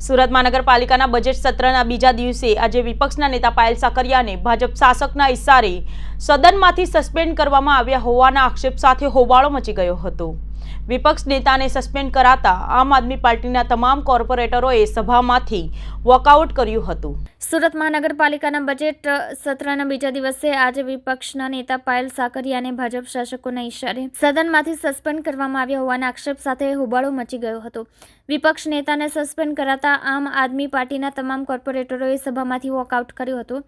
સુરત મહાનગરપાલિકાના બજેટ સત્રના બીજા દિવસે આજે વિપક્ષના નેતા પાયલ સાકરિયાને ભાજપ શાસકના ઇશારે સદનમાંથી સસ્પેન્ડ કરવામાં આવ્યા હોવાના આક્ષેપ સાથે હોબાળો મચી ગયો હતો. વિપક્ષ નેતાને સસ્પેન્ડ કરાતા આમ આદમી પાર્ટીના તમામ કોર્પોરેટરોએ સભામાંથી વોકઆઉટ કર્યું હતું. સુરત મહાનગરપાલિકાના બજેટ સત્રના બીજા દિવસે આજે વિપક્ષના નેતા પાયલ સાકરિયાને ભાજપ શાસકોના ઇશારે સદનમાંથી સસ્પેન્ડ કરવામાં આવ્યા હોવાના આક્ષેપ સાથે હોબાળો મચી ગયો હતો. વિપક્ષ નેતાને સસ્પેન્ડ કરાતા આમ આદમી પાર્ટીના તમામ કોર્પોરેટરોએ સભામાંથી વોકઆઉટ કર્યું હતું.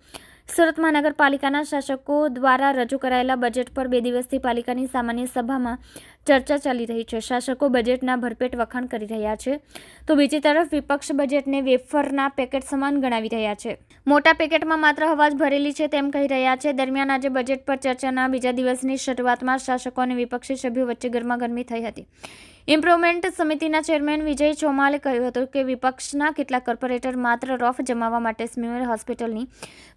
સુરત મહાનગરપાલિકાના શાસકો દ્વારા રજૂ કરાયેલા બજેટ પર બે દિવસથી પાલિકાની સામાન્ય સભામાં ચર્ચા ચાલી રહી છે. શાસકો બજેટના ભરપેટ વખાણ કરી રહ્યા છે. તો બીજી તરફ વિપક્ષ બજેટને વેફરના પેકેટ સમાન ગણાવી રહ્યા છે. મોટા પેકેટમાં માત્ર હવાજ ભરેલી છે તેમ કહી રહ્યા છે. દરમિયાન આજે બજેટ પર ચર્ચાના બીજા દિવસની શરૂઆતમાં શાસકો અને વિપક્ષી સભ્યો વચ્ચે ગરમાગરમી થઈ હતી. ઇમ્પ્રુવમેન્ટ સમિતિના ચેરમેન વિજય ચૌમાલે કહ્યું હતું કે વિપક્ષના કેટલાક કોર્પોરેટર માત્ર રફ જમાવવા માટે સ્મ્યુઅલ હોસ્પિટલની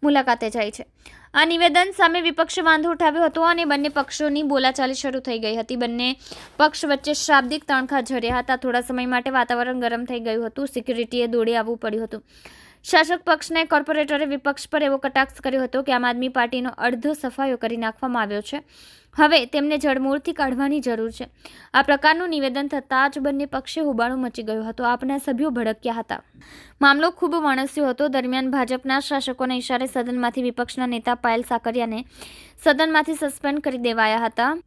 મુલાકાતે જાય છે. આ નિવેદન સામે વિપક્ષે વાંધો ઉઠાવ્યો હતો અને બંને પક્ષોની બોલાચાલી શરૂ થઈ ગઈ હતી. બંને પક્ષ વચ્ચે શાબ્દિક તણખા ઝર્યા હતા. થોડા સમય માટે વાતાવરણ ગરમ થઈ ગયું હતું. સિક્યુરિટીએ દોડી આવવું પડ્યું હતું. શાસક પક્ષને કોર્પોરેટરે વિપક્ષ પર એવો કટાક્ષ કર્યો હતો કે આમ આદમી પાર્ટીનો અડધો સફાયો કરી નાખવામાં આવ્યો છે. હવે તેમને જડમૂળથી કાઢવાની જરૂર છે. આ પ્રકારનું નિવેદન થતાં જ બંને પક્ષે હોબાળો મચી ગયો હતો. આપના સભ્યો ભડક્યા હતા. મામલો ખૂબ વણસ્યો હતો. દરમિયાન ભાજપના શાસકોના ઇશારે સદનમાંથી વિપક્ષના નેતા પાયલ સાકરિયાને સદનમાંથી સસ્પેન્ડ કરી દેવાયા હતા.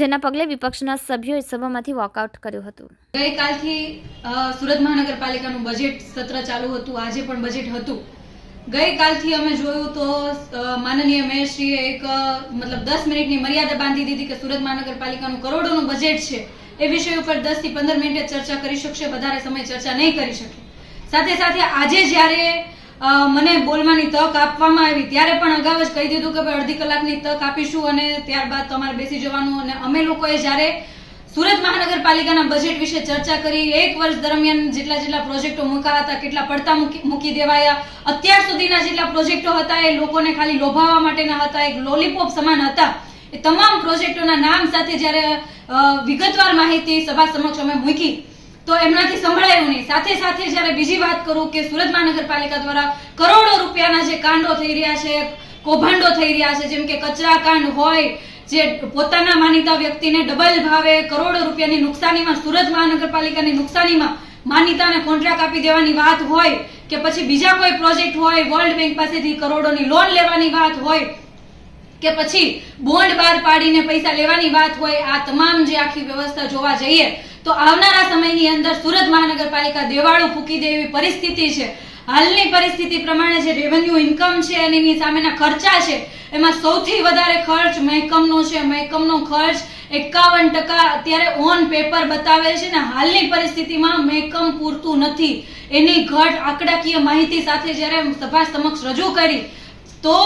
જેના પગલે વિપક્ષના સભ્યોએ સભામાંથી વોકઆઉટ કર્યું હતું. ગઈકાલથી સુરત મહાનગરપાલિકાનું બજેટ સત્ર ચાલુ હતું, આજે પણ બજેટ હતું. ગઈકાલથી અમે જોયું તો માનનીય મેયરશ્રીએ એક મતલબ દસ મિનિટની મર્યાદા બાંધી દીધી કે સુરત મહાનગરપાલિકાનું કરોડોનું બજેટ છે. એ વિષય ઉપર દસથી પંદર મિનિટ ચર્ચા કરી શકશે, વધારે સમય ચર્ચા નહીં કરી શકે. સાથે સાથે આજે જ્યારે મને બોલવાની તક આપવામાં આવી. ત્યારે પણ અગાઉ જ કહી દીધું કે ભાઈ અડધી કલાકની તક આપીશું અને ત્યારબાદ તમારે બેસી જવાનું. અને અમે લોકોએ જ્યારે સુરત મહાનગરપાલિકાના બજેટ વિશે ચર્ચા કરી, એક વર્ષ દરમિયાન જેટલા જેટલા પ્રોજેક્ટો મૂકા હતા, કેટલા પડતા મૂકી દેવાયા. અત્યાર સુધીના જેટલા પ્રોજેક્ટો હતા, એ લોકોને ખાલી લોભાવવા માટેના હતા. એક લોલીપોપ સમાન હતા. એ તમામ પ્રોજેક્ટોના નામ સાથે જ્યારે વિગતવાર માહિતી સભા સમક્ષ અમે મૂકી. તો એમનાથી સંભળાયું નહીં. સાથે સાથે જ્યારે બીજી વાત કરું કે સુરત મહાનગરપાલિકા દ્વારા કરોડો રૂપિયાના જે કાંડો થઈ રહ્યા છે, કૌભાંડો થઈ રહ્યા છે, જેમ કે કચરા કાંડ હોય, જે પોતાના માનીતા વ્યક્તિને ડબલ ભાવે કરોડો રૂપિયાની નુકસાનીમાં, સુરત મહાનગરપાલિકાની નુકસાનીમાં માનીતાને કોન્ટ્રાક્ટ આપી દેવાની વાત હોય કે પછી બીજા કોઈ પ્રોજેક્ટ હોય, વર્લ્ડ બેંક પાસેથી કરોડોની લોન લેવાની વાત હોય કે પછી બોન્ડ બહાર પાડીને પૈસા લેવાની વાત હોય, આ તમામ જે આખી વ્યવસ્થા જોવા જઈએ તો આવનારા સમયની અંદર સુરત મહાનગરપાલિકા દેવાળું ફૂકી દે એવી પરિસ્થિતિ છે. હાલની પરિસ્થિતિ પ્રમાણે જે રેવન્યુ ઇન્કમ છે અને એની સામેના ખર્ચા છે, એમાં સૌથી વધારે ખર્ચ મહેકમનો છે. મહેકમનો ખર્ચ એકાવન ટકા અત્યારે ઓન પેપર બતાવે છે ને હાલની પરિસ્થિતિમાં મહેકમ પૂરતું નથી. એની ઘટ આંકડાકીય માહિતી સાથે જ્યારે સભા સમક્ષ રજૂ કરી, તો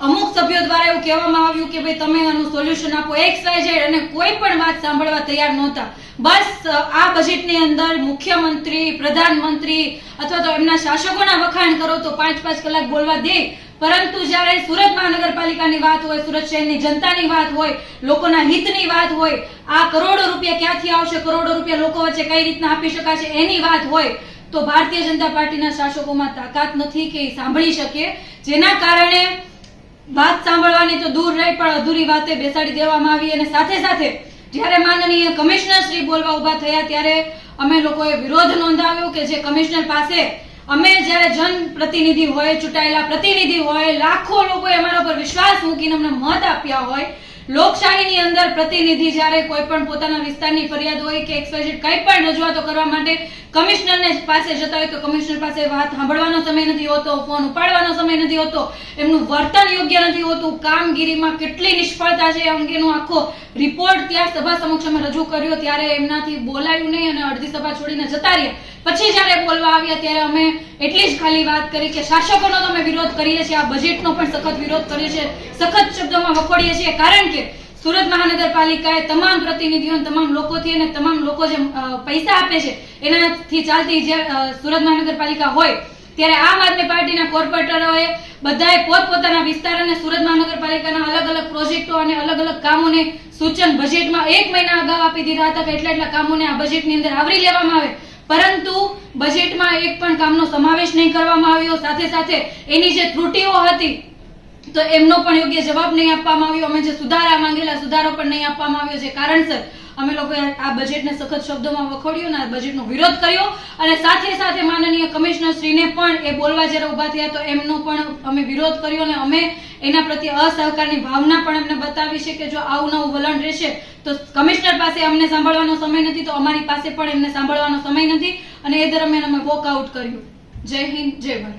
અમુક સભ્યો દ્વારા એવું કહેવામાં આવ્યું કે ભાઈ તમે આનું સોલ્યુશન આપો એક્સ વાય ઝેડ અને કોઈ પણ વાત સાંભળવા તૈયાર નહોતા. બસ આ બજેટની અંદર મુખ્યમંત્રી, પ્રધાનમંત્રી અથવા તો એમના શાસકોના વખાણ કરો તો પાંચ પાંચ કલાક બોલવા દે. પરંતુ જ્યારે સુરત મહાનગરપાલિકાની વાત હોય, સુરત શહેરની જનતાની વાત હોય, લોકોના હિતની વાત હોય, આ કરોડો રૂપિયા ક્યાંથી આવશે, કરોડો રૂપિયા લોકો વચ્ચે કઈ રીતના આપી શકાશે એની વાત હોય, તો ભારતીય જનતા પાર્ટીના શાસકોમાં તાકાત નથી કે સાંભળી શકે. જેના કારણે વાત સાંભળવાની તો દૂર રહી, પણ અધૂરી વાતે બેસાડી દેવામાં આવી અને સાથે સાથે જ્યારે માનનીય કમિશનર શ્રી બોલવા ઊભા થયા ત્યારે અમે લોકોએ વિરોધ નોંધાવ્યો કે જે કમિશનર પાસે અમે જ્યારે જન પ્રતિનિધિ હોય, ચૂંટાયેલા પ્રતિનિધિ હોય, લાખો લોકોએ અમારા પર વિશ્વાસ મૂકીને અમને મત આપ્યા હોય લોકશાહીની અંદર પ્રતિનિધિ જ્યારે કોઈ પણ પોતાના વિસ્તારની ફરિયાદ હોય કે એક્સવાઇઝેડ કંઈ પણ રજૂઆતો કરવા માટે કમિશનરને પાસે જતા હોય તો કમિશનર પાસે વાત સાંભળવાનો સમય નથી હોતો, ફોન ઉપાડવાનો સમય નથી હોતો, એમનું વર્તન યોગ્ય નથી હોતું, કામગીરીમાં કેટલી નિષ્ફળતા છે અંગેનો આખો રિપોર્ટ ત્યાં સભા સમક્ષ અમે રજૂ કર્યો, ત્યારે એમનાથી બોલાયું નહીં અને અડધી સભા છોડીને જતા રહ્યા. પછી જ્યારે બોલવા આવ્યા ત્યારે અમે એટલી જ ખાલી વાત કરી કે શાસકોનો તમે વિરોધ કરીએ છીએ, આ બજેટનો પણ સખત વિરોધ કરીએ છીએ, સખત શબ્દોમાં વખોડીએ છીએ. કારણ કે સુરત મહાનગરપાલિકાએ તમામ પ્રતિનિધિઓ તમામ લોકોથી અને તમામ લોકો જે પૈસા આપે છે, એનાથી ચાલતી જે સુરત મહાનગરપાલિકા હોય, ત્યારે આમ આદમી પાર્ટીના કોર્પોરેટરોએ બધાએ પોતપોતાના વિસ્તાર અને સુરત મહાનગરપાલિકાના અલગ અલગ પ્રોજેક્ટો અને અલગ અલગ કામોને સૂચન બજેટમાં એક મહિના અગાઉ આપી દીધા હતા કે એટલા એટલા કામોને આ બજેટની અંદર આવરી લેવામાં આવે. પરંતુ બજેટમાં એક પણ કામનો સમાવેશ નહીં કરવામાં આવ્યો. સાથે સાથે એની જે ત્રુટીઓ હતી, તો એમનો પણ યોગ્ય જવાબ નહીં આપવામાં આવ્યો. અમે જે સુધારા માંગેલા, સુધારો પણ નહીં આપવામાં આવ્યો. છે કારણસર અમે લોકોએ આ બજેટને સખત શબ્દોમાં વખોડ્યું અને આ બજેટનો વિરોધ કર્યો અને સાથે સાથે માનનીય કમિશનરશ્રીને પણ એ બોલવા જ્યારે ઊભા થયા તો એમનો પણ અમે વિરોધ કર્યો અને અમે એના પ્રત્યે અસહકારની ભાવના પણ એમને બતાવી છે કે જો આવું નવું વલણ રહેશે તો કમિશનર પાસે અમને સાંભળવાનો સમય નથી તો અમારી પાસે પણ એમને સાંભળવાનો સમય નથી અને એ દરમિયાન અમે વોકઆઉટ કર્યું. જય હિન્દ, જય ભારત.